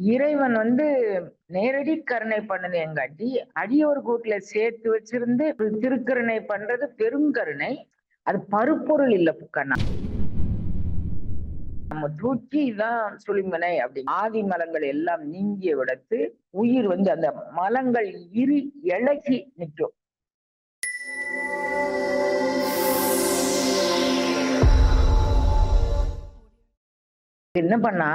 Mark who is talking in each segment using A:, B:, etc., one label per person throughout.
A: இறைவன் வந்து நேரடி கருணை பண்ணது எங்காட்டி அடியோர் கூட்டுல சேர்த்து வச்சிருந்து திருக்கருணை பண்றது பெருங்கருணை அது பருப்பொருள் இல்ல புக்கண்ணா நம்ம தூக்கி தான் சுளிமனை அப்படி ஆதி மலங்கள் எல்லாம் நீங்கிய விடத்து உயிர் வந்து அந்த மலங்கள் இரு இழகி நிற்கும். என்ன பண்ணா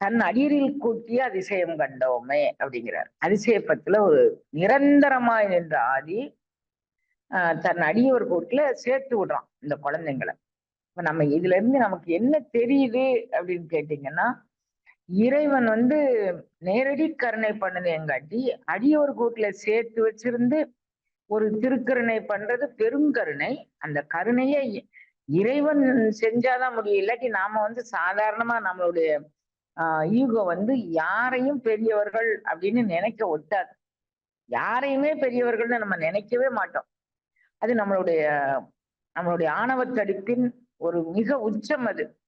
A: தன் அடியரில் கூட்டிய அதிசயம் கண்டோமே அப்படிங்கிறார். அதிசயப்பத்துல ஒரு நிரந்தரமாய் நின்ற ஆதி ஆஹ் தன் அடியவர் கூட்டில சேர்த்து விடுறான் இந்த குழந்தைங்களை. இப்ப நம்ம இதுல இருந்து நமக்கு என்ன தெரியுது அப்படின்னு கேட்டீங்கன்னா இறைவன் வந்து நேரடி கருணை பண்ணது எங்காட்டி அடியோர் கூட்டில சேர்த்து வச்சிருந்து ஒரு திருக்கருணை பண்றது பெருங்கருணை. அந்த கருணையை இறைவன் செஞ்சாதான் முடியும். இல்லாட்டி நாம வந்து சாதாரணமா நம்மளுடைய ஈகோ வந்து யாரையும் பெரியவர்கள் அப்படின்னு நினைக்க ஒட்டாது. யாரையுமே பெரியவர்கள்னு நம்ம நினைக்கவே மாட்டோம். அது நம்மளுடைய நம்மளுடைய ஆணவத்தடிப்பின் ஒரு மிக உச்சம் அது.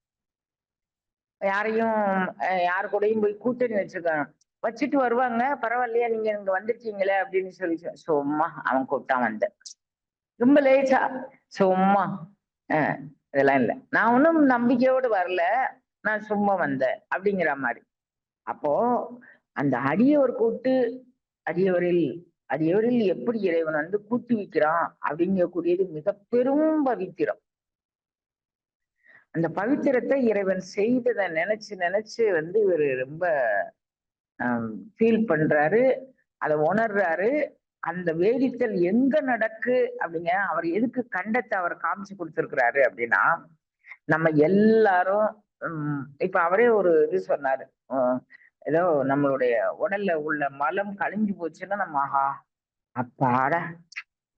A: யாரையும் யாரு கூடயும் போய் கூட்டணி வச்சிருக்காங்க வச்சுட்டு வருவாங்க. பரவாயில்லையா நீங்க இங்க வந்துட்டீங்களே அப்படின்னு சொல்லி சும்மா அவன் கூட்டான் வந்தேன் ரொம்ப லேசா சும்மா. ஆஹ் இதெல்லாம் இல்லை. நான் ஒன்றும் நம்பிக்கையோடு வரல. நான் சும்மா வந்தேன் அப்படிங்கிற மாதிரி. அப்போ அந்த அடியவர் கூட்டு அடியவரில் அடியவரில் எப்படி இறைவன் வந்து கூட்டி வைக்கிறான் அப்படிங்கக்கூடியது மிக பெரும் பவித்திரம். அந்த பவித்திரத்தை இறைவன் செய்ததை நினைச்சு நினைச்சு வந்து இவர் ரொம்ப ஃபீல் பண்றாரு அதை உணர்றாரு. அந்த வேதித்தல் எங்க நடக்கு அப்படிங்க அவர் எதுக்கு கண்டத்தை அவர் காமிச்சு கொடுத்துருக்கிறாரு அப்படின்னா நம்ம எல்லாரும் இப்ப அவரே ஒரு இது சொன்னாரு. ஏதோ நம்மளுடைய உடல்ல உள்ள மலம் கழிஞ்சு போச்சுன்னா நம்ம ஆஹா அப்பாட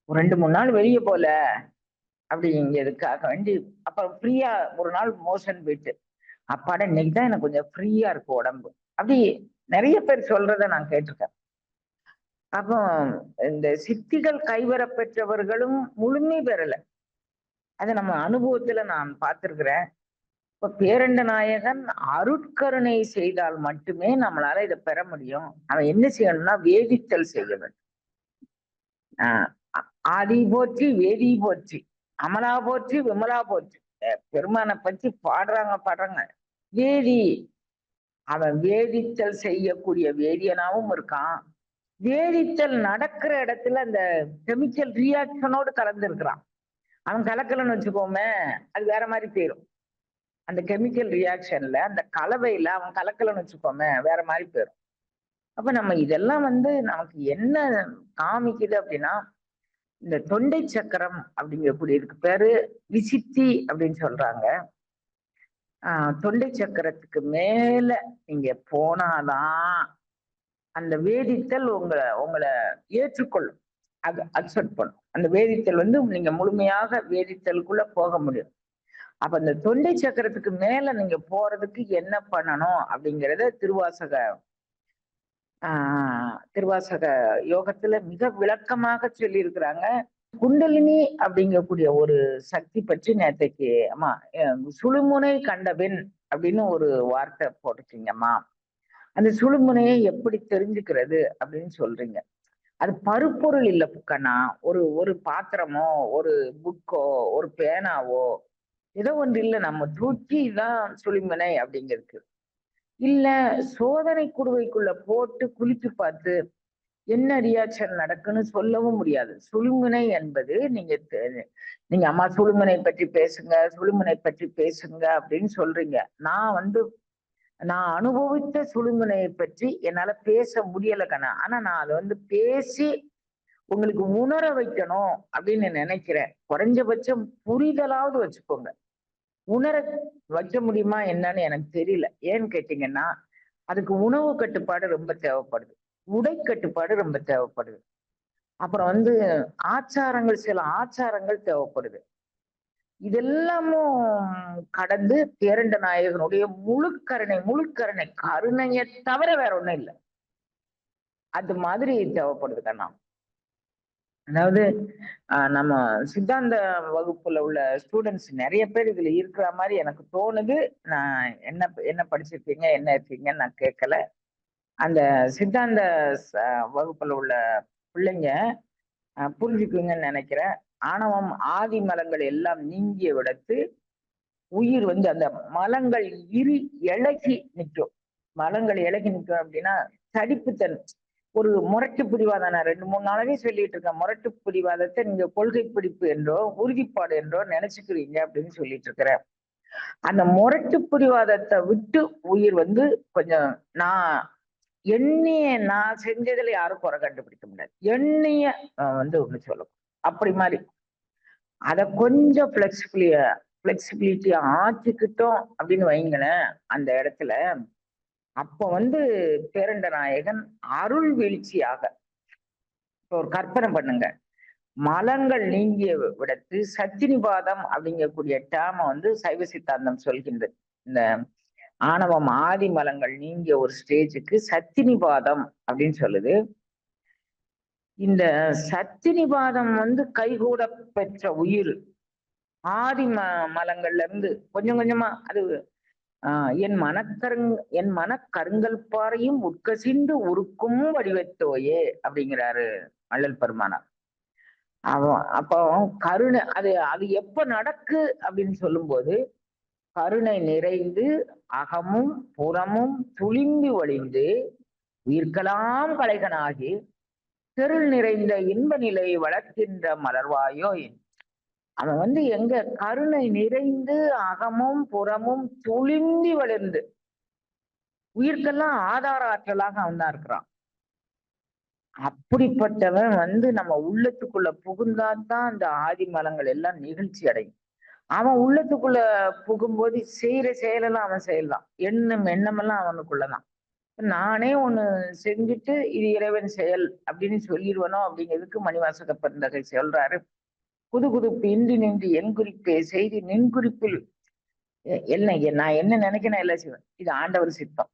A: ஒரு ரெண்டு மூணு நாள் வெளியே போல அப்படிங்கிறதுக்காக வேண்டி அப்ப ஃப்ரீயா ஒரு நாள் மோஷன் போயிட்டு அப்பாட இன்னைக்கு தான் எனக்கு கொஞ்சம் ஃப்ரீயா இருக்கு உடம்பு. அப்படி நிறைய பேர் சொல்றத நான் கேட்டிருக்கேன். அப்போ இந்த சித்திகள் கைவரப்பெற்றவர்களும் முழுமை பெறல. அதை நம்ம அனுபவத்துல நான் பார்த்திருக்கிறேன். இப்ப பேரண்ட நாயகன் அருட்கருணை செய்தால் மட்டுமே நம்மளால இதை பெற முடியும். அவன் என்ன செய்யணும்னா வேதித்தல் செய்ய வேண்டும். ஆஹ் ஆதி போற்றி வேதி போற்றி அமலா போற்றி விமலா போற்றி. பெருமானை பற்றி பாடுறாங்க பாடுறாங்க. வேதி அவன் வேதித்தல் செய்யக்கூடிய வேதியனாவும் இருக்கான். வேதித்தல் நடக்கிற இடத்துல அந்த கெமிக்கல் ரியாக்ஷனோடு கலந்துருக்கிறான் அவன் கலக்கலன்னு வச்சுக்கோமே அது வேற மாதிரி போயிடும் அந்த கெமிக்கல் ரியாக்ஷன்ல அந்த கலவையில அவன் கலக்கலன்னு வச்சுக்கோமே வேற மாதிரி போயிடும் அப்ப நம்ம இதெல்லாம் வந்து நமக்கு என்ன காமிக்குது அப்படின்னா இந்த தொண்டை சக்கரம் அப்படிங்கக்கூடிய இதுக்கு பேரு விசித்தி அப்படின்னு சொல்றாங்க. ஆஹ் தொண்டை சக்கரத்துக்கு மேல நீங்க போனாதான் அந்த வேதித்தல் உங்களை உங்களை ஏற்றுக்கொள்ளும். அது அக்செப்ட் பண்ணும் அந்த வேதித்தல் வந்து நீங்க முழுமையாக வேதித்தலுக்குள்ள போக முடியும். அப்ப அந்த தொண்டை சக்கரத்துக்கு மேல நீங்க போறதுக்கு என்ன பண்ணணும் அப்படிங்கிறத திருவாசக ஆஹ் திருவாசக யோகத்துல மிக விளக்கமாக சொல்லி இருக்கிறாங்க குண்டலினி அப்படிங்கக்கூடிய ஒரு சக்தி பற்றி நேற்றைக்கு அம்மா சுழுமுனை கண்டபின் அப்படின்னு ஒரு வார்த்தை போட்டுச்சிங்கம்மா அந்த சுழுமுனையை எப்படி தெரிஞ்சுக்கிறது அப்படின்னு சொல்றீங்க. அது பருப்பொருள் இல்லை புக்கண்ணா. ஒரு ஒரு பாத்திரமோ ஒரு புக்கோ ஒரு பேனாவோ ஏதோ ஒன்று இல்லை நம்ம தூக்கி தான் சுழிமனை அப்படிங்கிறது இல்ல சோதனை குடுவைக்குள்ள போட்டு குளித்து பார்த்து என்ன ரியாக்ஷன் நடக்குன்னு சொல்லவும் முடியாது. சுழுமுனை என்பது நீங்க நீங்க அம்மா சுழுமுனை பற்றி பேசுங்க சுழுமுனை பற்றி பேசுங்க அப்படின்னு சொல்றீங்க. நான் வந்து நான் அனுபவித்த சுழுமுனையை பற்றி என்னால பேச முடியல கண்ணா. ஆனா நான் அதை வந்து பேசி உங்களுக்கு உணர வைக்கணும் அப்படின்னு நினைக்கிறேன். குறைஞ்சபட்சம் புரிதலாவது வச்சுக்கோங்க. உணர வைக்க முடியுமா என்னன்னு எனக்கு தெரியல. ஏன்னு கேட்டீங்கன்னா அதுக்கு உணவு கட்டுப்பாடு ரொம்ப தேவைப்படுது. உடை கட்டுப்பாடு ரொம்ப தேவைப்படுது. அப்புறம் வந்து ஆச்சாரங்கள் சில ஆச்சாரங்கள் தேவைப்படுது. இதெல்லாமும் கடந்து பேரண்ட நாயகனுடைய முழு கருணை முழு கருணை கருணையை தவிர வேற ஒண்ணும் இல்லை. அது மாதிரி தேவைப்படுது கண்ணா. அதாவது நம்ம சித்தாந்த வகுப்புல உள்ள ஸ்டூடெண்ட்ஸ் நிறைய பேர் இதுல இருக்கிற மாதிரி எனக்கு தோணுது. நான் என்ன என்ன படிச்சிருக்கீங்க என்ன இருக்கீங்கன்னு நான் கேட்கல. அந்த சித்தாந்த வகுப்புல உள்ள பிள்ளைங்க புரிஞ்சுக்குங்கன்னு நினைக்கிறேன். ஆணவம் ஆதி மலங்கள் எல்லாம் நீங்கிய விடத்து உயிர் வந்து அந்த மலங்கள் இரு இழகி நிற்கும். மலங்கள் இழகி நிற்கும் அப்படின்னா தடிப்புத்தன் ஒரு முரட்டு பிடிவாதம் நான் ரெண்டு மூணு நாளாவே சொல்லிட்டு இருக்கேன். முரட்டு பிடிவாதத்தை நீங்க கொள்கை பிடிப்பு என்றோ உறுதிப்பாடு என்றோ நினைச்சுக்கிறீங்க அப்படின்னு சொல்லிட்டு இருக்கிறேன். அந்த முரட்டு பிடிவாதத்தை விட்டு உயிர் வந்து கொஞ்சம் நான் எண்ணிய நான் செஞ்சதுல யாரும் குறை கண்டுபிடிக்க முடியாது. எண்ணிய வந்து ஒண்ணு சொல்லும் அப்படி மாதிரி. அதை கொஞ்சம் பிளெக்சிபிளிய பிளெக்சிபிலிட்டியா ஆக்கிக்கிட்டோம் அப்படின்னு வைங்களேன் அந்த இடத்துல அப்ப வந்து பேரண்ட நாயகன் அருள் வீழ்ச்சியாக இப்போ ஒரு கற்பனை பண்ணுங்க. மலங்கள் நீங்கிய விடத்து சத்தினிபாதம் அப்படிங்கக்கூடிய டேம வந்து சைவ சித்தாந்தம் சொல்கின்றது இந்த ஆணவம் ஆதி மலங்கள் நீங்கிய ஒரு ஸ்டேஜுக்கு சத்தினிபாதம் அப்படின்னு சொல்லுது. இந்த சத்தினிபாதம் வந்து கைகூட பெற்ற உயிர் ஆதி ம மலங்கள்ல இருந்து கொஞ்சம் கொஞ்சமா அது என் மனக்கருங் என் மனக்கருங்கல் பாறையும் உட்கசிந்து உருக்கும் வடிவத்தோயே அப்படிங்கிறாரு அள்ளல் பெருமானார். அவன் அப்போ கருணை அது அது எப்ப நடக்கு அப்படின்னு சொல்லும்போது கருணை நிறைந்து அகமும் புறமும் துளிந்து வழிந்து உயிர்க்கலாம் கலைகனாகி தெருள் நிறைந்த இன்ப நிலை வளர்க்கின்ற மலர்வாயோ என் அவன் வந்து எங்க கருணை நிறைந்து அகமும் புறமும் துளிந்தி வளர்ந்து உயிர்க்கெல்லாம் ஆதார ஆற்றலாக அவன் தான் இருக்கிறான். அப்படிப்பட்டவன் வந்து நம்ம உள்ளத்துக்குள்ள புகுந்தாதான் அந்த ஆதி மலங்கள் எல்லாம் நிகழ்ச்சி அடையும். அவன் உள்ளத்துக்குள்ள புகும்போது செய்யற செயலெல்லாம் அவன் செய்யலாம் எண்ணம் எண்ணமெல்லாம் அவனுக்குள்ளதான். நானே ஒண்ணு செஞ்சுட்டு இது இறைவன் செயல் அப்படின்னு சொல்லிடுவனோ அப்படிங்கிறதுக்கு மணிவாசக பெருந்தகை சொல்றாரு. புது புதுப்பு இன்றி நின்று என் குறிப்பே செய்தி நின் குறிப்பில். என்ன நான் என்ன நினைக்கிறேன் எல்லாம் செய்வேன். இது ஆண்டவர் சித்தம்.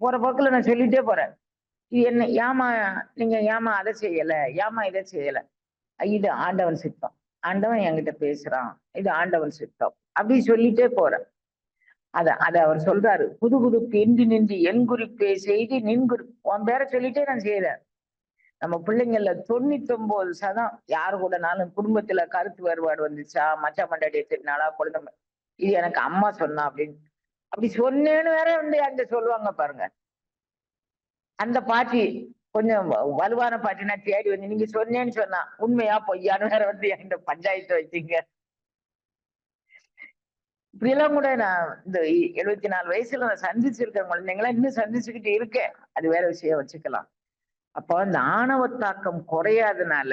A: போற போக்குல நான் சொல்லிட்டே போறேன். இது என்ன ஏமா நீங்க ஏமா அதை செய்யல ஏமா இதை செய்யல. இது ஆண்டவன் சித்தம். ஆண்டவன் என்கிட்ட பேசுறான். இது ஆண்டவன் சித்தம். அப்படி சொல்லிட்டே போறேன். அத அத அவர் சொல்றாரு. புது புதுப்பு இன்றி நின்று என் குறிப்பே செய்தி நின் குறிப்பு உன் பேரை சொல்லிட்டே நான் செய்யறேன் நம்ம பிள்ளைங்கள தொண்ணூத்தி ஒன்பது சதம் யாரு கூடனாலும் குடும்பத்துல கருத்து வேறுபாடு வந்துச்சா மச்சா மண்டாடி திட்டினாலா குழந்தை இது எனக்கு அம்மா சொன்னா அப்படின்னு. அப்படி சொன்னேன்னு வேற வந்து என்கிட்ட சொல்லுவாங்க பாருங்க. அந்த பாட்டி கொஞ்சம் வலுவான பாட்டினா தேடி வந்து நீங்க சொன்னேன்னு சொன்னா உண்மையா பொய்யான்னு வேற வந்து என்கிட்ட பஞ்சாயத்து வச்சீங்க இப்படியெல்லாம் கூட நான் இந்த எழுபத்தி நாலு வயசுல நான் சந்திச்சிருக்கேன் குழந்தைங்களா இன்னும் சந்திச்சுக்கிட்டு இருக்கேன். அது வேற விஷயம் வச்சுக்கலாம். அப்போ அந்த ஆணவ தாக்கம் குறையாதனால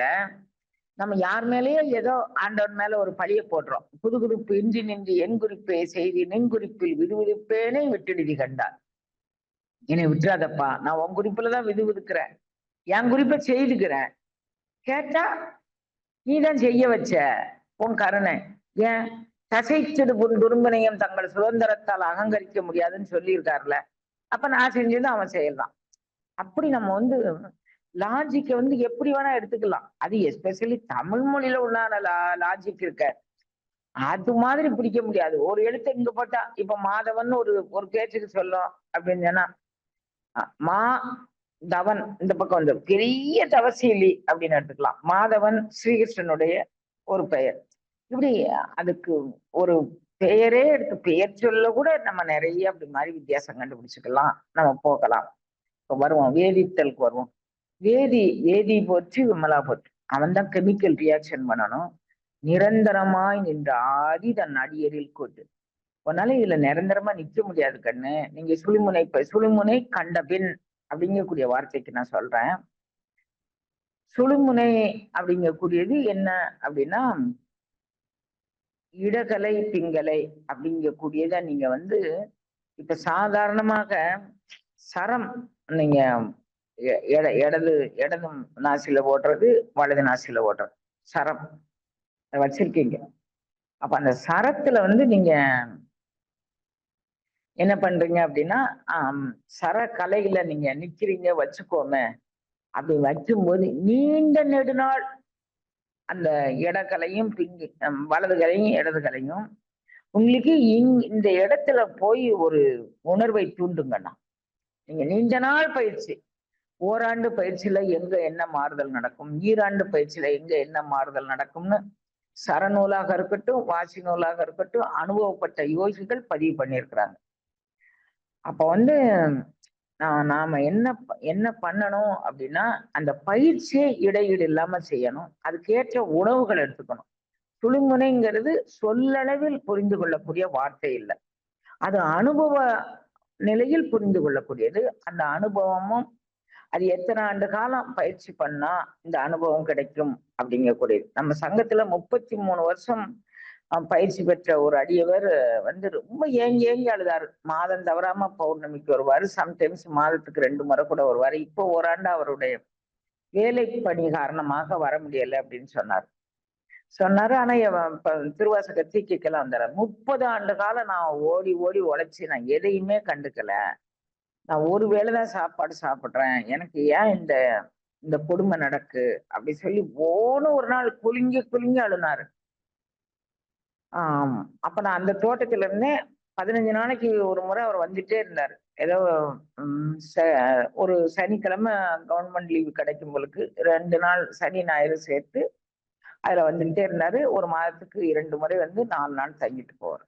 A: நம்ம யார் மேலேயோ ஏதோ ஆண்டவன் மேல ஒரு பழிய போடுறோம். புது குறிப்பு இன்றி நின்று என் குறிப்பே செய்தி நின் குறிப்பில் விதுவிதுப்பேனே விட்டுடுதி கண்டார். என்னை விட்டுறாதப்பா நான் உன் குறிப்புலதான் விதுவிதுக்கிறேன். என் குறிப்பை செய்துக்கிறேன். கேட்டா நீதான் செய்ய வச்ச உன் கருணை. ஏன்? தசைச்சிடு புன் துரும்பனையும் தங்கள் சுதந்திரத்தால் அகங்கரிக்க முடியாதுன்னு சொல்லியிருக்காருல அப்ப நான் செஞ்சது அவன் செய்யலாம் அப்படி நம்ம வந்து லாஜிக்கை வந்து எப்படி வேணா எடுத்துக்கலாம். அது எஸ்பெஷலி தமிழ் மொழியில உண்டான லா லாஜிக் இருக்க. அது மாதிரி பிடிக்க முடியாது. ஒரு எழுத்து இங்க போட்டா இப்ப மாதவன் ஒரு ஒரு பேச்சுக்கு சொல்லும் அப்படின்னு சொன்னா மா தவன் இந்த பக்கம் வந்து பெரிய தவசீலி அப்படின்னு எடுத்துக்கலாம். மாதவன் ஸ்ரீகிருஷ்ணனுடைய ஒரு பெயர். இப்படி அதுக்கு ஒரு பெயரே எடுத்து பெயர் சொல்ல கூட நம்ம நிறைய அப்படி மாதிரி வித்தியாசம் கண்டுபிடிச்சுக்கலாம். நம்ம போகலாம். வருவான் வேதித்தலுக்கு வருவோம் வேதி வேதி போச்சு விமலா போச்சு அவன் தான் கெமிக்கல் ரியாக்ஷன் பண்ணணும். நிரந்தரமாய் நின்ற ஆதி தன் அடியரில் கொண்டு உன்னால இதுல நிரந்தரமா நிக்க முடியாது கண்ணு. நீங்க சுழிமுனை இப்ப சுழிமுனை கண்டபின் அப்படிங்கக்கூடிய வார்த்தைக்கு நான் சொல்றேன். சுழுமுனை அப்படிங்கக்கூடியது என்ன அப்படின்னா இடகலை பிங்கலை அப்படிங்கக்கூடியத நீங்க வந்து இப்ப சாதாரணமாக சரம் நீங்க எ- எட- இடது இடது நாசியில் ஓடுறது வலது நாசியில் ஓடுறது சரம். வச்சிருக்கீங்க. அப்ப அந்த சரத்துல வந்து நீங்க என்ன பண்றீங்க அப்படின்னா சர கலையில நீங்க நிக்கிறீங்க வச்சுக்கோமே. அப்படி வைக்கும்போது நீண்ட நெடுநாள் அந்த இடக்கலையும் பிங்கி வலது கலையும் இடது கலையும் உங்களுக்கு இங் இந்த இடத்துல போய் ஒரு உணர்வை தூண்டுங்கண்ணா. நீங்க நீண்ட நாள் பயிற்சி. ஓராண்டு பயிற்சியில எங்க என்ன மாறுதல் நடக்கும்? ஈராண்டு பயிற்சியில எங்க என்ன மாறுதல் நடக்கும்னு? சரநூலாக இருக்கட்டும் வாசி நூலாக இருக்கட்டும் அனுபவப்பட்ட யோகிகள் பதிவு பண்ணியிருக்கிறாங்க. அப்ப வந்து நான் நாம என்ன என்ன பண்ணணும் அப்படின்னா அந்த பயிற்சியை இடையீடு இல்லாம செய்யணும். அதுக்கேற்ற உணவுகள் எடுத்துக்கணும். துளிமுனைங்கிறது சொல்லளவில் புரிந்து கொள்ளக்கூடிய வார்த்தை இல்லை. அது அனுபவ நிலையில் புரிந்து கொள்ளக்கூடியது. அந்த அனுபவமும் அது எத்தனை ஆண்டு காலம் பயிற்சி பண்ணா இந்த அனுபவம் கிடைக்கும் அப்படிங்கக்கூடியது. நம்ம சங்கத்துல முப்பத்தி மூணு வருஷம் பயிற்சி பெற்ற ஒரு அடியவர் வந்து ரொம்ப ஏங்கி ஏங்கி அழுதாரு. மாதம் தவறாம பௌர்ணமிக்கு வருவாரு. சம்டைம்ஸ் மாதத்துக்கு ரெண்டு முறை கூட வருவாரு. இப்போ ஓராண்டு அவருடைய வேலை பணி காரணமாக வர முடியல அப்படின்னு சொன்னார். சொன்னாரு. ஆனா திருவாசக தீக்கிக்கெல்லாம் வந்தாரு முப்பது ஆண்டு காலம் நான் ஓடி ஓடி உழைச்சி நான் எதையுமே கண்டுக்கல. நான் ஒரு வேளைதான் சாப்பாடு சாப்பிடுறேன். எனக்கு ஏன் இந்த இந்த கொடுமை நடக்கு? அப்படி சொல்லி போன ஒரு நாள் குலுங்கி குலுங்கி அழுனாரு. ஆம். அப்ப நான் அந்த தோட்டத்துல இருந்தே பதினஞ்சு நாளைக்கு ஒரு முறை அவர் வந்துட்டே இருந்தார். ஏதோ ச- ஒரு சனிக்கிழமை கவர்மெண்ட் லீவு கிடைக்கும் பொழுது ரெண்டு நாள் சனி ஞாயிறு சேர்த்து அதுல வந்துகிட்டே இருந்தாரு. ஒரு மாதத்துக்கு இரண்டு முறை வந்து நாலு நாள் தங்கிட்டு போவார்.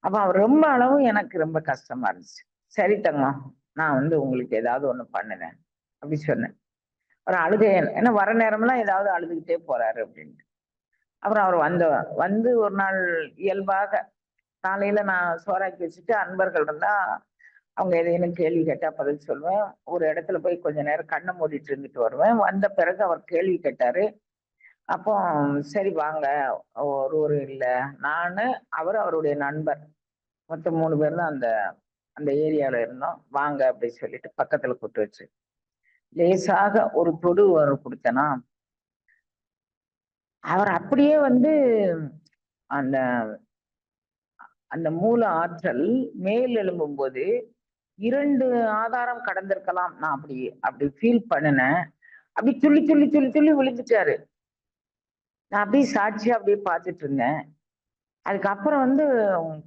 A: அப்ப அவர் ரொம்ப அளவு எனக்கு ரொம்ப கஷ்டமா இருந்துச்சு. சரி தங்கம் நான் வந்து உங்களுக்கு ஏதாவது ஒண்ணு பண்ணுனேன் அப்படி சொன்னேன். ஒரு அழுகை ஏன்னா வர நேரம்லாம் ஏதாவது அழுதுகிட்டே போறாரு அப்படின்ட்டு. அப்புறம் அவர் வந்த வந்து ஒரு நாள் இயல்பாக காலையில நான் சோறாக்கி வச்சுட்டு அன்பர்கள் இருந்தா அவங்க எதையும் கேள்வி கேட்டா பதில் சொல்லுவேன். ஒரு இடத்துல போய் கொஞ்ச நேரம் கண்ணை மூடிட்டு இருந்துட்டு வருவேன். வந்த பிறகு அவர் கேள்வி கேட்டாரு. அப்போ சரி வாங்க ஒருவர் இல்லை. நான் அவர் அவருடைய நண்பர். மொத்தம் மூணு பேர் தான் அந்த அந்த ஏரியால இருந்தோம். வாங்க அப்படின்னு சொல்லிட்டு பக்கத்துல கூட்டு வச்சு. லேசாக ஒரு தொடு ஒரு கொடுத்தனா அவர் அப்படியே வந்து அந்த அந்த மூல ஆற்றல் மேல் எழும்பும் போது இரண்டு ஆதாரம் கடந்திருக்கலாம். நான் அப்படி அப்படி ஃபீல் பண்ணினேன். அப்படி துள்ளி துள்ளி துள்ளி துள்ளி விழுந்துட்டாரு. நான் அப்படியே சாட்சியா அப்படியே பார்த்துட்டு இருந்தேன். அதுக்கப்புறம் வந்து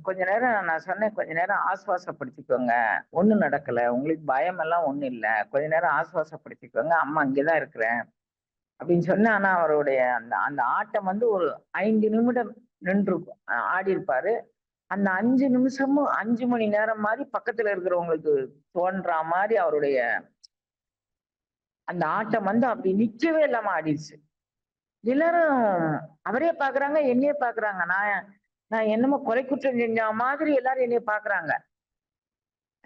A: கொஞ்ச நேரம் நான் சொன்னேன் கொஞ்ச நேரம் ஆசுவாசப்படுத்திக்கோங்க. ஒன்றும் நடக்கல. உங்களுக்கு பயம் எல்லாம் இல்லை. கொஞ்ச நேரம் ஆசுவாசப்படுத்திக்கோங்க. அம்மா இங்கதான் இருக்கிறேன். அப்படின்னு சொன்னேன். ஆனால் அவருடைய அந்த அந்த ஆட்டம் வந்து ஒரு ஐந்து நிமிடம் நின்று ஆடி இருப்பாரு அந்த அஞ்சு நிமிஷமும் அஞ்சு மணி நேரம் மாதிரி பக்கத்துல இருக்கிறவங்களுக்கு தோன்றா மாதிரி அவருடைய அந்த ஆட்டம் வந்து அப்படி நிக்கவே இல்லாம ஆடிடுச்சு எல்லாரும் அவரே பாக்குறாங்க என்னையே பாக்குறாங்க. நான் நான் என்னமோ கொலை குற்றம் செஞ்ச மாதிரி எல்லாரும் என்னைய பாக்குறாங்க.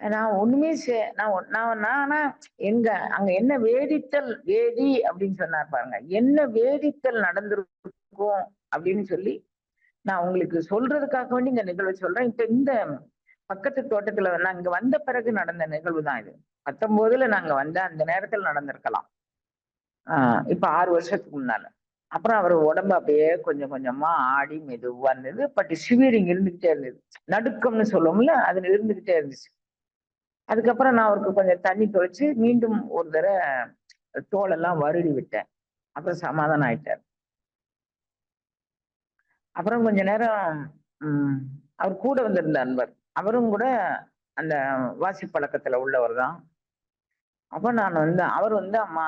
A: நான் ஒண்ணுமே சே நான் நான் நான் எங்க அங்க என்ன வேதித்தல் வேதி அப்படின்னு சொன்னார் பாருங்க. என்ன வேதித்தல் நடந்திருக்கும் அப்படின்னு சொல்லி நான் உங்களுக்கு சொல்றதுக்காக வேண்டி இந்த நிகழ்வை சொல்றேன். இப்ப இந்த பக்கத்து தோட்டத்துல நான் இங்க வந்த பிறகு நடந்த நிகழ்வு தான் இது. பத்தொன்பதுல நாங்க வந்த அந்த நேரத்துல நடந்திருக்கலாம். ஆஹ் இப்ப ஆறு வருஷத்துக்கு முன்னால. அப்புறம் அவர் உடம்பு அப்படியே கொஞ்சம் கொஞ்சமா ஆடி மெதுவா இருந்தது. பட் சிவியரிங் இருந்துகிட்டே இருந்தது. நடுக்கம்னு சொல்லுவோம்ல அது இருந்துகிட்டே இருந்துச்சு. அதுக்கப்புறம் நான் அவருக்கு கொஞ்சம் தண்ணி துவைச்சு மீண்டும் ஒரு தடவை தோலெல்லாம் வருடி விட்டேன். அப்புறம் சமாதானம் ஆயிட்டார். அப்புறம் கொஞ்ச நேரம் உம் அவர் கூட வந்திருந்த அன்பர். அவரும் கூட அந்த வாசி பழக்கத்துல உள்ளவர் தான். அப்ப நான் வந்து அவர் வந்து அம்மா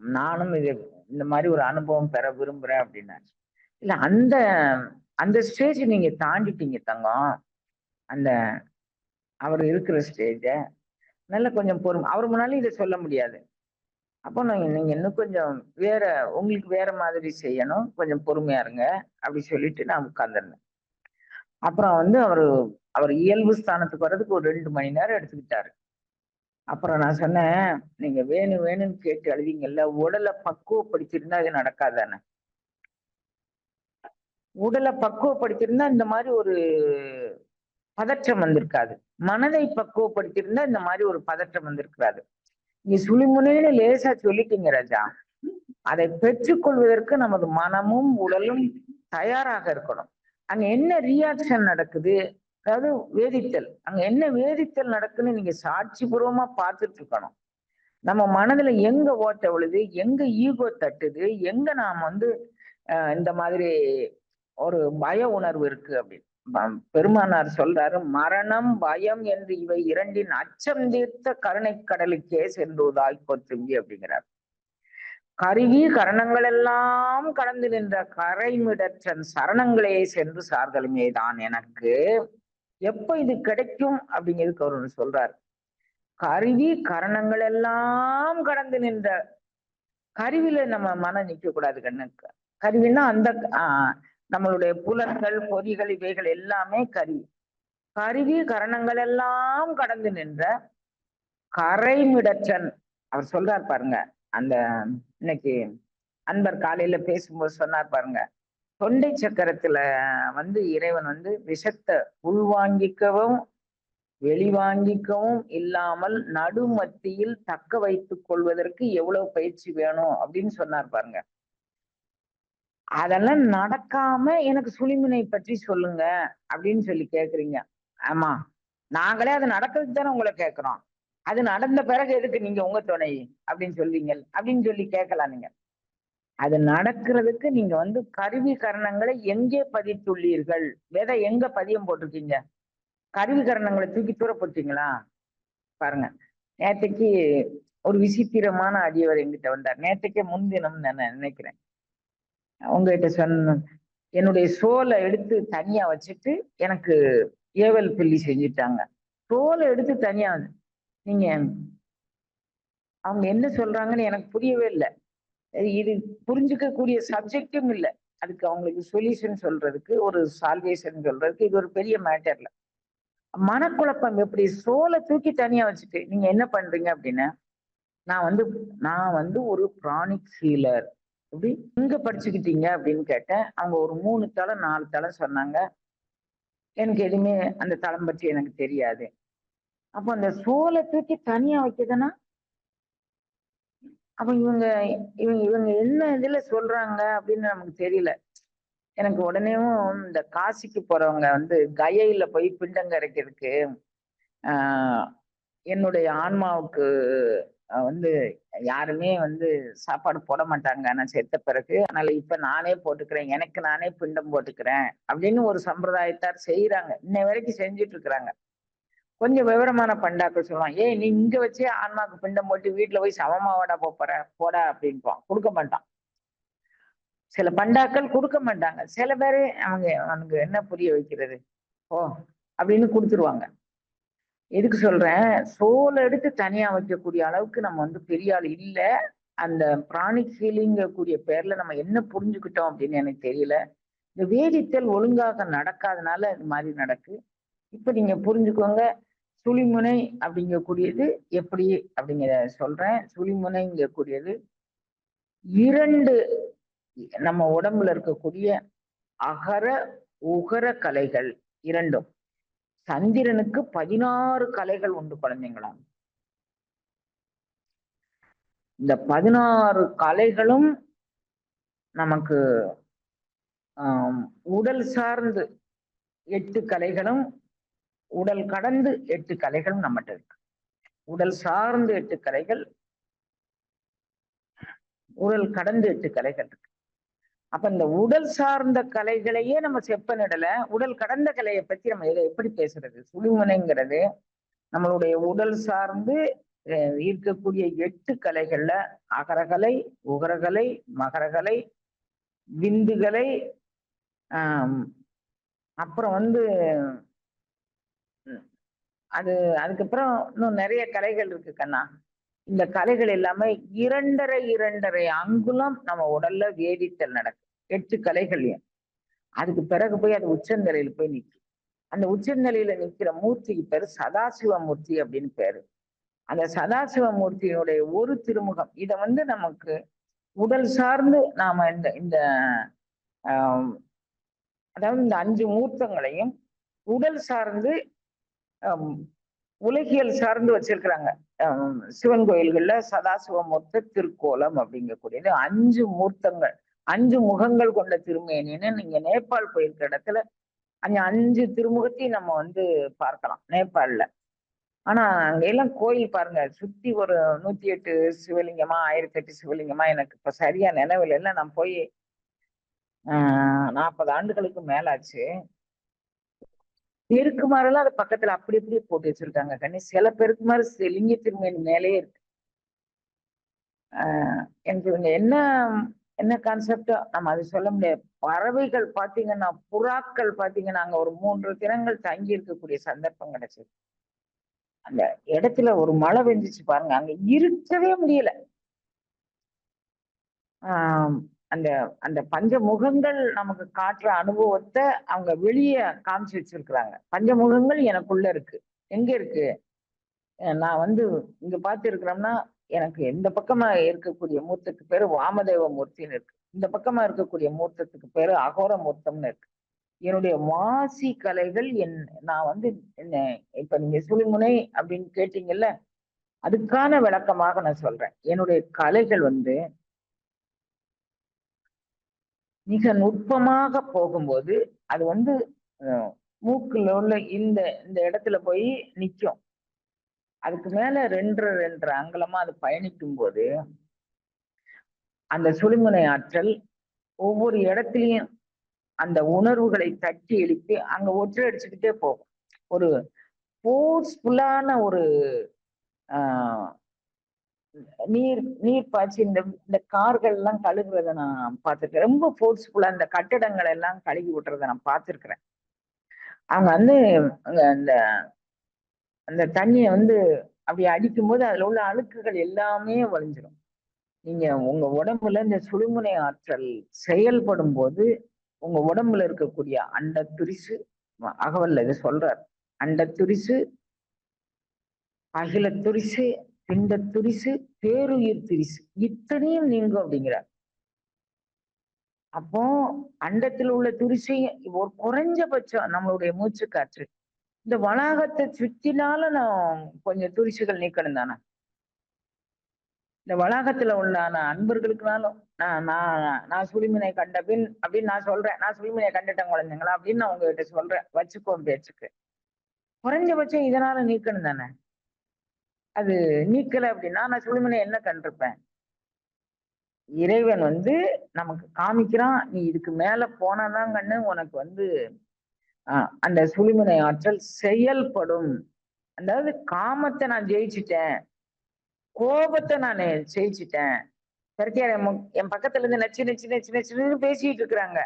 A: நானும் இது இந்த மாதிரி ஒரு அனுபவம் பெற விரும்புறேன் அப்படின்னா இல்ல அந்த அந்த ஸ்டேஜ் நீங்க தாண்டிட்டீங்க தங்கம். அந்த அவர் இருக்கிற ஸ்டேஜ நல்ல கொஞ்சம் பொறுமை அவர் முன்னாலும் இதை சொல்ல முடியாது. அப்போ நீங்க நீங்க இன்னும் கொஞ்சம் வேற உங்களுக்கு வேற மாதிரி செய்யணும். கொஞ்சம் பொறுமையா இருங்க. அப்படி சொல்லிட்டு நான் உட்கார்ந்துருந்தேன். அப்புறம் வந்து அவரு அவர் இயல்பு ஸ்தானத்துக்கு வர்றதுக்கு ஒரு ரெண்டு மணி நேரம் எடுத்துக்கிட்டாரு. அப்புறம் நான் சொன்னேன் நீங்க வேணும் வேணும்னு கேட்டு எழுதிங்கல்ல உடலை பக்குவப்படுத்திருந்தா அது நடக்காதானே? உடலை பக்குவப்படுத்திருந்தா இந்த மாதிரி ஒரு பதற்றம் வந்திருக்காது. மனதை பக்குவப்படுத்தியிருந்தா இந்த மாதிரி ஒரு பதற்றம் வந்திருக்காது. நீ சுழிமுனைன்னு லேசா சொல்லிட்டீங்க ராஜா. அதை பெற்றுக்கொள்வதற்கு நமது மனமும் உடலும் தயாராக இருக்கணும். அங்க என்ன ரியாக்ஷன் நடக்குது? அதாவது வேதித்தல். அங்க என்ன வேதித்தல் நடக்குன்னு நீங்க சாட்சி பூர்வமா பார்த்துட்டு இருக்கணும் நம்ம மனதுல எங்க ஓட்ட விழுது எங்க ஈகோ தட்டுது எங்க நாம் வந்து இந்த மாதிரி ஒரு பய உணர்வு இருக்கு அப்படின்னு. பெருமானார் சொல்றாரு மரணம் பயம் என்று இவை இரண்டின் அச்சம் தீர்த்த கருணை கடலுக்கே சென்றுவதாய் கொத்தும்பி அப்படிங்கிறார். கருவி கரணங்கள் எல்லாம் கடந்து நின்ற கரைமிடற்றன் சரணங்களே சென்று சார்தலுமே தான் எனக்கு. எப்ப இது கிடைக்கும் அப்படிங்கிறதுக்கு அவர் சொல்றார். கருவி கரணங்கள் எல்லாம் கடந்து நின்ற கருவில நம்ம மனம் நிக்க கூடாது கண்ணுக்கு. கருவின்னா அந்த ஆஹ் நம்மளுடைய புலன்கள் பொறிகள் இவைகள் எல்லாமே கருவி. கருவி கரணங்கள் எல்லாம் கடந்து நின்ற கரைமிடற்றன் அவர் சொல்றார் பாருங்க அந்த இன்னைக்கு அன்பர் காலையில பேசும்போது சொன்னார் பாருங்க தொண்டை சக்கரத்துல வந்து இறைவன் வந்து விஷத்தை உள்வாங்கிக்கவும் வெளிவாங்கிக்கவும் இல்லாமல் நடுமத்தியில் தக்க வைத்துக் கொள்வதற்கு எவ்வளவு பயிற்சி வேணும் அப்படின்னு சொன்னார் பாருங்க. அதெல்லாம் நடக்காம எனக்கு சுளிமுனை பற்றி சொல்லுங்க அப்படின்னு சொல்லி கேக்குறீங்க. ஆமா நாங்களே அது நடக்கிறதுக்கு தானே உங்களை கேட்கிறோம் அது நடந்த பிறகு எதுக்கு நீங்க உங்க துணை அப்படின்னு சொல்லுவீங்க அப்படின்னு சொல்லி கேட்கலாம் நீங்க. அது நடக்கிறதுக்கு நீங்க வந்து கருவி கரணங்களை எங்கே பதித்துள்ளீர்கள்? விதை எங்க பதியம் போட்டிருக்கீங்க? கருவி கரணங்களை தூக்கி தூர போட்டீங்களா? பாருங்க. நேற்றுக்கு ஒரு விசித்திரமான அடியவர் எங்கிட்ட வந்தார். நேற்றுக்கே முன்தினம் நான் நினைக்கிறேன். உங்ககிட்ட சொன்ன என்னுடைய சோலை எடுத்து தனியா வச்சுட்டு எனக்கு ஏவல் பில்லி செஞ்சுட்டாங்க. சோலை எடுத்து தனியா நீங்க அவங்க என்ன சொல்றாங்கன்னு எனக்கு புரியவே இல்லை. இது புரிஞ்சுக்க கூடிய சப்ஜெக்டும் இல்லை. அதுக்கு அவங்களுக்கு சொல்யூஷன் சொல்றதுக்கு ஒரு சால்வேஷன் சொல்றதுக்கு இது ஒரு பெரிய மேட்டர்ல மனக்குழப்பம் எப்படி? சோலை தூக்கி தனியா வச்சுட்டு நீங்க என்ன பண்றீங்க அப்படின்னா நான் வந்து நான் வந்து ஒரு ப்ராணிக் ஹீலர் எப்படி? இங்க படிச்சுக்கிட்டீங்க அப்படின்னு கேட்டேன். அவங்க ஒரு மூணு தளம் நாலு தளம் சொன்னாங்க. எனக்கு எதுவுமே அந்த தளம் பற்றி எனக்கு தெரியாது. அப்போ அந்த சோலை தூக்கி தனியா வைக்கதுன்னா அப்ப இவங்க இவங்க இவங்க என்ன இதுல சொல்றாங்க அப்படின்னு நமக்கு தெரியல. எனக்கு உடனேவும் இந்த காசிக்கு போறவங்க வந்து கயையில போய் பிண்டம் கரைக்கிறதுக்கு ஆஹ் என்னுடைய ஆன்மாவுக்கு வந்து யாருமே வந்து சாப்பாடு போட மாட்டாங்க. நான் செத்த பிறகு அதனால இப்ப நானே போட்டுக்கிறேன். எனக்கு நானே பிண்டம் போட்டுக்கிறேன் அப்படின்னு ஒரு சம்பிரதாயத்தார் செய்யறாங்க இன்னை வரைக்கும் செஞ்சுட்டு இருக்கிறாங்க. கொஞ்சம் விவரமான பண்டாக்கள் சொல்லுவான் ஏய் நீ இங்க வச்சே ஆன்மாவுக்கு பிண்டம் போட்டு வீட்டுல போய் சமமாவாடா போற போடா அப்படின்பான். கொடுக்க மாட்டான். சில பண்டாக்கள் கொடுக்க மாட்டாங்க. சில பேரு அவங்க அவனுக்கு என்ன புரிய வைக்கிறது? ஓ அப்படின்னு கொடுத்துருவாங்க. எதுக்கு சொல்றேன்? சோலை எடுத்து தனியா வைக்கக்கூடிய அளவுக்கு நம்ம வந்து பெரிய ஆள் இல்ல. அந்த பிராணிக் ஹீலிங்க கூடிய பேர்ல நம்ம என்ன புரிஞ்சுக்கிட்டோம் அப்படின்னு எனக்கு தெரியல. இந்த வேதித்தல் ஒழுங்காக நடக்காதனால இது மாதிரி நடக்கு. இப்ப நீங்க புரிஞ்சுக்கோங்க. சுழிமுனை அப்படிங்கக்கூடியது எப்படி அப்படிங்கிற சொல்றேன். சுழிமுனைங்கக்கூடியது இரண்டு நம்ம உடம்புல இருக்கக்கூடிய அகர உகர கலைகள் இரண்டும். சந்திரனுக்கு பதினாறு கலைகள் உண்டு குழந்தைங்களா இந்த பதினாறு கலைகளும் நமக்கு உடல் சார்ந்து எட்டு கலைகளும் உடல் கடந்து எட்டு கலைகளும் நம்மகிட்ட இருக்கு. உடல் சார்ந்து எட்டு கலைகள் உடல் கடந்து எட்டு கலைகள் இருக்கு. அப்ப இந்த உடல் சார்ந்த கலைகளையே நம்ம செப்பனிடல உடல் கடந்த கலையை பத்தி நம்ம இதை எப்படி பேசுறது? சுழிமுனைங்கிறது நம்மளுடைய உடல் சார்ந்து அஹ், இருக்கக்கூடிய எட்டு கலைகள்ல அகரகலை உகரகலை மகரகலை விந்துகலை ஆஹ் அப்புறம் வந்து அது அதுக்கப்புறம் இன்னும் நிறைய கலைகள் இருக்கு கண்ணா. இந்த கலைகள் எல்லாமே இரண்டரை இரண்டரை அங்குலம் நம்ம உடல்ல வேதித்தல் நடக்கும். எட்டு கலைகள்லையும். அதுக்கு பிறகு போய் அது உச்சநிலையில போய் நிக்கும். அந்த உச்சநிலையில நிக்கிற மூர்த்திக்கு பேரு சதாசிவ மூர்த்தி அப்படின்னு பேரு. அந்த சதாசிவ மூர்த்தியினுடைய ஒரு திருமுகம் இதை வந்து நமக்கு உடல் சார்ந்து நாம இந்த இந்த அதாவது இந்த அஞ்சு மூர்த்தங்களையும் உடல் சார்ந்து உலகியல் சார்ந்து வச்சிருக்கிறாங்க. சிவன் கோயில்கள்ல சதாசிவமூர்த்த திருக்கோலம் அப்படிங்கக்கூடியது. அஞ்சு மூர்த்தங்கள் அஞ்சு முகங்கள் கொண்ட திருமேனின்னு நீங்க நேபாள் போயிருக்க இடத்துல அந்த அஞ்சு திருமுகத்தையும் நம்ம வந்து பார்க்கலாம் நேபாளில். ஆனா அங்கெல்லாம் கோயில் பாருங்க சுத்தி ஒரு நூத்தி எட்டு சிவலிங்கமா ஆயிரத்தி எட்டு சிவலிங்கமா எனக்கு இப்ப சரியா நினைவில் இல்லை நான் போய் ஆஹ் நாற்பது ஆண்டுகளுக்கு மேலாச்சு. பெருக்குமாறெல்லாம் அது பக்கத்துல அப்படி அப்படியே போட்டு வச்சிருக்காங்க கண்ணி சில பெருக்குமாறு லிங்க திருமேனி மேலேயே இருக்கு. ஆஹ் எனக்கு இவங்க என்ன என்ன கான்செப்டோ நம்ம அது சொல்ல முடியாது. பறவைகள் பாத்தீங்கன்னா புறாக்கள் பாத்தீங்கன்னா அங்க ஒரு மூன்று தினங்கள் தங்கி இருக்கக்கூடிய சந்தர்ப்பம் கிடைச்சது. அந்த இடத்துல ஒரு மழை பெஞ்சிச்சு பாருங்க. அங்க இருக்கவே முடியல. ஆஹ் அந்த அந்த பஞ்ச முகங்கள் நமக்கு காட்டுற அனுபவத்தை அவங்க வெளியே காமிச்சு வச்சிருக்கிறாங்க. பஞ்சமுகங்கள் எனக்குள்ள இருக்கு. எங்க இருக்கு? நான் வந்து இங்க பார்த்து இருக்கிறோம்னா எனக்கு இந்த பக்கமா இருக்கக்கூடிய மூர்த்தத்துக்கு பேரு வாமதேவ மூர்த்தின்னு இருக்கு. இந்த பக்கமா இருக்கக்கூடிய மூர்த்தத்துக்கு பேரு அகோர மூர்த்தம்னு இருக்கு. என்னுடைய வாசி கலைகள் என் நான் வந்து என்ன இப்ப நீங்க சுழிமுனை அப்படின்னு கேட்டீங்கல்ல அதுக்கான விளக்கமாக நான் சொல்றேன். என்னுடைய கலைகள் வந்து மிக நுட்பமாக போகும்போது அது வந்து மூக்கில் மூக்குல உள்ள இந்த இந்த இடத்துல போய் நிற்கும் அதுக்கு மேல ரெண்டு ரெண்டு அங்கலமா அது பயணிக்கும் போது அந்த சுழிமுனை ஆற்றல் ஒவ்வொரு இடத்துலையும் அந்த உணர்வுகளை தட்டி எழுப்பி அங்க ஒற்றை அடிச்சுக்கிட்டே போகும். ஒரு ஃபோர்ஸ்ஃபுல்லான ஒரு ஆஹ் நீர் நீர் பாய்ச்சி இந்த இந்த கார்கள் எல்லாம் கழுகுறத நான் பார்த்திருக்கேன். ரொம்ப ஃபோர்ஸ்ஃபுல்லா இந்த கட்டடங்கள் எல்லாம் கழுகி விட்டுறத நான் பார்த்திருக்கிறேன். அவங்க வந்து அந்த அந்த தண்ணியை வந்து அப்படி அடிக்கும்போது அதுல உள்ள அழுக்குகள் எல்லாமே வழிஞ்சிரும். நீங்க உங்க உடம்புல இந்த சுழுமுனை ஆற்றல் செயல்படும் போது உங்க உடம்புல இருக்கக்கூடிய அண்ட துரிசு அகவல்ல இது சொல்றார். அண்ட துரிசு அகில துரிசு பிண்ட துரிசு பேருயிர் துரிசு இத்தனையும் நீங்கும் அப்படிங்கிறார். அப்போ அண்டத்தில் உள்ள துரிசையும் ஒரு குறைஞ்சபட்சம் நம்மளுடைய மூச்சு காற்று. இந்த வளாகத்தை சுத்தினால நான் கொஞ்சம் துரிசுகள் நீக்கணும் தானே. இந்த வளாகத்துல உள்ளான அன்பர்களுக்குனாலும் நான் நான் நான் சுழிமினை கண்ட பின் அப்படின்னு நான் சொல்றேன். நான் சுழிமினை கண்டுட்டேன் குழந்தைங்களா அப்படின்னு நான் உங்ககிட்ட சொல்றேன். வச்சுக்கோம் பேச்சுக்கு. குறைஞ்சபட்சம் இதனால நீக்கணும் தானே. அது நீக்கல அப்படின்னா நான் சுழுமனை என்ன கண்டிருப்பேன்? இறைவன் வந்து நமக்கு காமிக்கிறான் நீ இதுக்கு மேல போனாதான் கண்ணு உனக்கு வந்து ஆஹ் அந்த சுழிமுனை ஆற்றல் செயல்படும். அதாவது காமத்தை நான் ஜெயிச்சுட்டேன் கோபத்தை நான் ஜெயிச்சுட்டேன். பெருக்கியார் என் என் பக்கத்துல இருந்து நச்சு நச்சு நச்சு நச்சுன்னு பேசிட்டு இருக்கிறாங்க.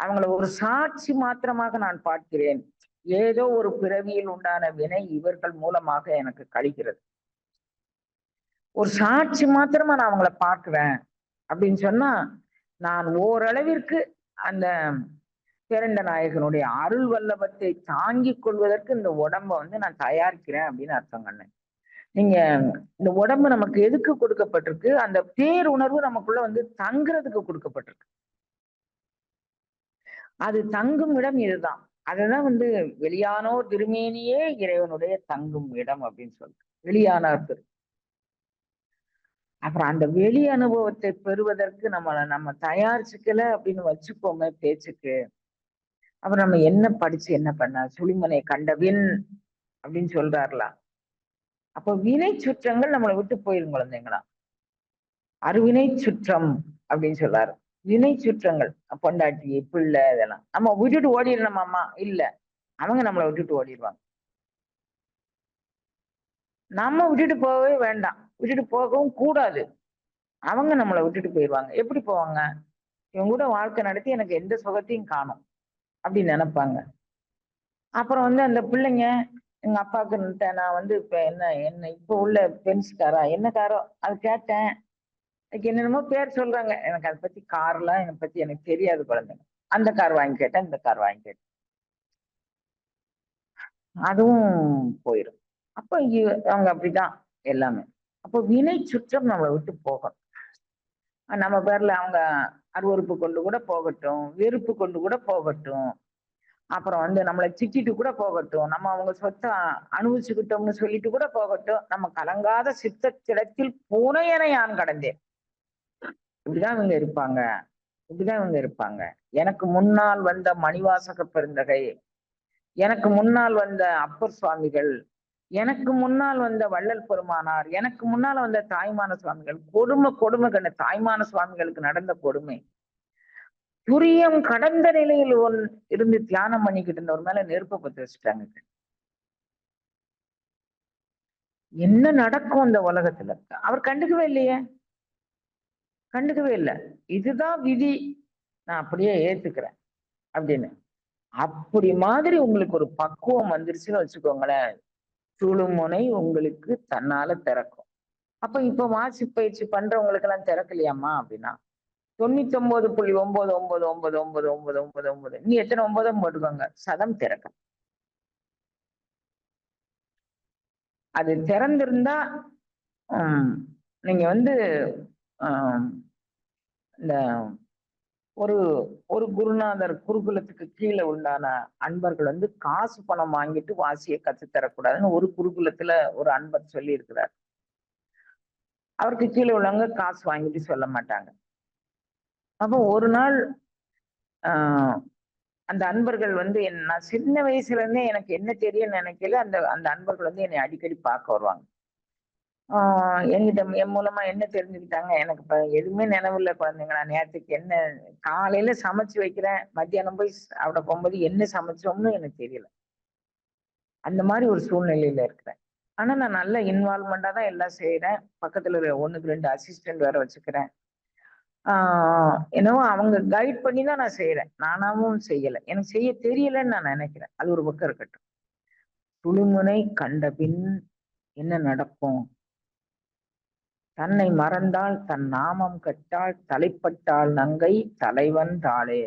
A: அவங்கள ஒரு சாட்சி மாத்திரமாக நான் பார்க்கிறேன். ஏதோ ஒரு பிறவியில் உண்டான வினை இவர்கள் மூலமாக எனக்கு கழிக்கிறது ஒரு சாட்சி மாத்திரமா நான் அவங்கள பார்க்குறேன் அப்படின்னு சொன்னா நான் ஓரளவிற்கு அந்த பேரண்ட நாயகனுடைய அருள் வல்லபத்தை தாங்கிக் கொள்வதற்கு இந்த உடம்ப வந்து நான் தயாரிக்கிறேன் அப்படின்னு அர்த்தம் கண்ணு. நீங்க இந்த உடம்பு நமக்கு எதுக்கு கொடுக்கப்பட்டிருக்கு? அந்த பேருணர்வு நமக்குள்ள வந்து தங்குறதுக்கு கொடுக்கப்பட்டிருக்கு. அது தங்கும் இடம் இதுதான். அதுதான் வந்து வெளியானோர் திருமேனியே இறைவனுடைய தங்கும் இடம் அப்படின்னு சொல்றேன் வெளியானார் திரு அப்புறம் அந்த வெளி அனுபவத்தை பெறுவதற்கு நம்மளை நம்ம தயாரிச்சுக்கல அப்படின்னு வச்சுக்கோங்க பேச்சுக்கு. அப்புறம் நம்ம என்ன படிச்சு என்ன பண்ண? சுழிமனை கண்டவின் அப்படின்னு சொல்றாருலாம் அப்போ வினை சுற்றங்கள் நம்மளை விட்டு போயிரும் குழந்தைங்களா? அருவினை சுற்றம் அப்படின்னு சொல்றாரு. வினை சுற்றங்கள் பொண்டாட்டி பிள்ளை இதெல்லாம். நம்ம விட்டுட்டு ஓடிடணும் அம்மா இல்ல. அவங்க நம்மளை விட்டுட்டு ஓடிடுவாங்க நம்ம விட்டுட்டு போகவே வேண்டாம். விட்டுட்டு போகவும் கூடாது. அவங்க நம்மளை விட்டுட்டு போயிடுவாங்க எப்படி போவாங்க? இவங்க கூட வாழ்க்கை நடத்தி எனக்கு எந்த சுகத்தையும் காணும். அப்படின்னு நினைப்பாங்க. அப்புறம் வந்து அந்த பிள்ளைங்க எங்க அப்பாவுக்கு நான் வந்து இப்ப என்ன என்ன இப்ப உள்ள பென்ஸ் காரா என்ன காரோ அது கேட்டேன். அதுக்கு என்னென்னமோ பேர் சொல்றாங்க. எனக்கு அதை பத்தி கார்லாம் என்னை பத்தி எனக்கு தெரியாது குழந்தைங்க. அந்த கார் வாங்கி கேட்டேன் இந்த கார் வாங்கி கேட்டேன். அதுவும் போயிடும் அப்போ இ- அவங்க அப்படிதான் எல்லாமே. அப்போ வினை சுற்றம் நம்மளை விட்டு போகும். நம்ம பேர்ல அவங்க அருவருப்பு கொண்டு கூட போகட்டும் வெறுப்பு கொண்டு கூட போகட்டும். அப்புறம் வந்து நம்மளை திட்டிட்டு கூட போகட்டும். நம்ம அவங்க சொத்தை அனுபவிச்சுக்கிட்டோம்னு சொல்லிட்டு கூட போகட்டும். நம்ம கலங்காத சித்தத்திடத்தில் புனையனை யான் கடந்தேன். இப்படிதான் இவங்க இருப்பாங்க. இப்படிதான் இவங்க இருப்பாங்க. எனக்கு முன்னால் வந்த மணிவாசக பெருந்தகை எனக்கு முன்னால் வந்த அப்பர் சுவாமிகள் எனக்கு முன்னால் வந்த வள்ளல் பெருமானார் எனக்கு முன்னால் வந்த தாய்மான சுவாமிகள் கொடுமை கொடுமை கண்ட தாய்மான சுவாமிகளுக்கு நடந்த கொடுமை. துரியம் கடந்த நிலையில் ஒன் இருந்து தியானம் பண்ணிக்கிட்டு இருந்தவர் மேல நெருப்பை பத்து வச்சுட்டாங்க என்ன நடக்கும் இந்த உலகத்துல? அவர் கண்டுக்கவே இல்லையே. கண்டுக்கவே இல்லை. இதுதான் விதி. நான் அப்படியே ஏத்துக்கிறேன். அப்படின்னு. அப்படி மாதிரி உங்களுக்கு ஒரு பக்குவம் வந்துருச்சுன்னு வச்சுக்கோங்களேன். சுழுமுனை உங்களுக்கு தன்னால திறக்கும். அப்ப இப்ப வாசி பயிற்சி பண்றவங்களுக்கு எல்லாம் திறக்கலையாமா அப்படின்னா? தொண்ணூத்தி ஒன்பது புள்ளி ஒன்பது ஒன்பது ஒன்பது ஒன்பது ஒன்பது ஒன்பது ஒன்பது நீ எத்தனை ஒன்பதும் போட்டுக்கோங்க. சதம் திறக்கும். அது திறந்திருந்தா உம் நீங்க வந்து ஆஹ் இந்த ஒரு ஒரு குருநாதர் குருகுலத்துக்கு கீழே உண்டான அன்பர்கள் வந்து காசு பணம் வாங்கிட்டு வாசியை கற்றுத்தரக்கூடாதுன்னு ஒரு குருகுலத்துல ஒரு அன்பர் சொல்லி இருக்கிறார் அவருக்கு கீழே உள்ளவங்க காசு வாங்கிட்டு சொல்ல மாட்டாங்க. அப்போ ஒரு நாள் ஆஹ் அந்த அன்பர்கள் வந்து என் நான் சின்ன வயசுல இருந்தே எனக்கு என்ன தெரியும் நினைக்கல அந்த அந்த அன்பர்கள் வந்து என்னை அடிக்கடி பார்க்க வருவாங்க. என்கிட்ட என் மூலமா என்ன தெரிஞ்சுக்கிட்டாங்க? எனக்கு இப்ப எதுவுமே நினைவில்ல குழந்தைங்களா? நேரத்துக்கு என்ன காலையில சமைச்சு வைக்கிறேன். மத்தியானம் போய் அவட போகும்போது என்ன சமைச்சோம்னு எனக்கு தெரியல. அந்த மாதிரி ஒரு சூழ்நிலையில இருக்கிறேன். ஆனா நான் நல்ல இன்வால்மெண்டா தான் எல்லாம் செய்யறேன் பக்கத்துல ஒண்ணுக்கு ரெண்டு அசிஸ்டன்ட் வேற வச்சுக்கிறேன். ஆஹ் என்னவோ அவங்க கைட் பண்ணி தான் நான் செய்யறேன் நானாவும் செய்யல. எனக்கு செய்ய தெரியலன்னு நான் நினைக்கிறேன். அது ஒரு பக்கம் இருக்கட்டும். துளிமுனை கண்ட பின் என்ன நடக்கும்? தன்னை மறந்தால் தன் நாமம் கட்டால் தலைப்பட்டால் நங்கை தலைவன் தாளே.